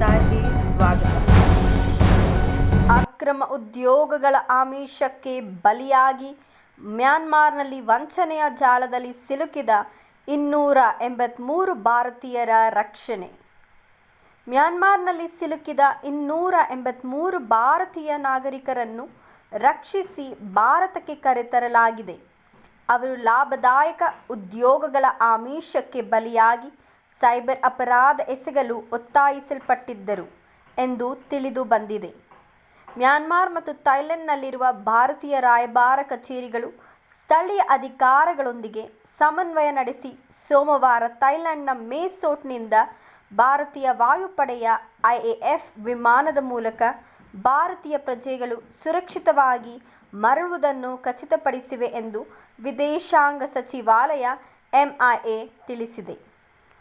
ಟೈಮ್ಗೆ ಸ್ವಾಗತ. ಅಕ್ರಮ ಉದ್ಯೋಗಗಳ ಆಮಿಷಕ್ಕೆ ಬಲಿಯಾಗಿ ಮ್ಯಾನ್ಮಾರ್ನಲ್ಲಿ ವಂಚನೆಯ ಜಾಲದಲ್ಲಿ ಸಿಲುಕಿದ ಇನ್ನೂರ ಎಂಬತ್ತ್ಮೂರು ಭಾರತೀಯರ ರಕ್ಷಣೆ. ಮ್ಯಾನ್ಮಾರ್ನಲ್ಲಿ ಸಿಲುಕಿದ ಇನ್ನೂರ ಎಂಬತ್ತ್ಮೂರು ಭಾರತೀಯ ನಾಗರಿಕರನ್ನು ರಕ್ಷಿಸಿ ಭಾರತಕ್ಕೆ ಕರೆತರಲಾಗಿದೆ ಅವರು ಲಾಭದಾಯಕ ಉದ್ಯೋಗಗಳ ಆಮಿಷಕ್ಕೆ ಬಲಿಯಾಗಿ ಸೈಬರ್ ಅಪರಾಧ ಎಸಗಲು ಒತ್ತಾಯಿಸಲ್ಪಟ್ಟಿದ್ದರು ಎಂದು ತಿಳಿದು ಬಂದಿದೆ. ಮ್ಯಾನ್ಮಾರ್ ಮತ್ತು ಥೈಲೆಂಡ್ನಲ್ಲಿರುವ ಭಾರತೀಯ ರಾಯಭಾರ ಕಚೇರಿಗಳು ಸ್ಥಳೀಯ ಅಧಿಕಾರಗಳೊಂದಿಗೆ ಸಮನ್ವಯ ನಡೆಸಿ ಸೋಮವಾರ ಥೈಲ್ಯಾಂಡ್ನ ಮೇಸೋಟ್ನಿಂದ ಭಾರತೀಯ ವಾಯುಪಡೆಯ ಐಎಎಫ್ ವಿಮಾನದ ಮೂಲಕ ಭಾರತೀಯ ಪ್ರಜೆಗಳು ಸುರಕ್ಷಿತವಾಗಿ ಮರಳುವುದನ್ನು ಖಚಿತಪಡಿಸಿವೆ ಎಂದು ವಿದೇಶಾಂಗ ಸಚಿವಾಲಯ ಎಂಐಎ ತಿಳಿಸಿದೆ.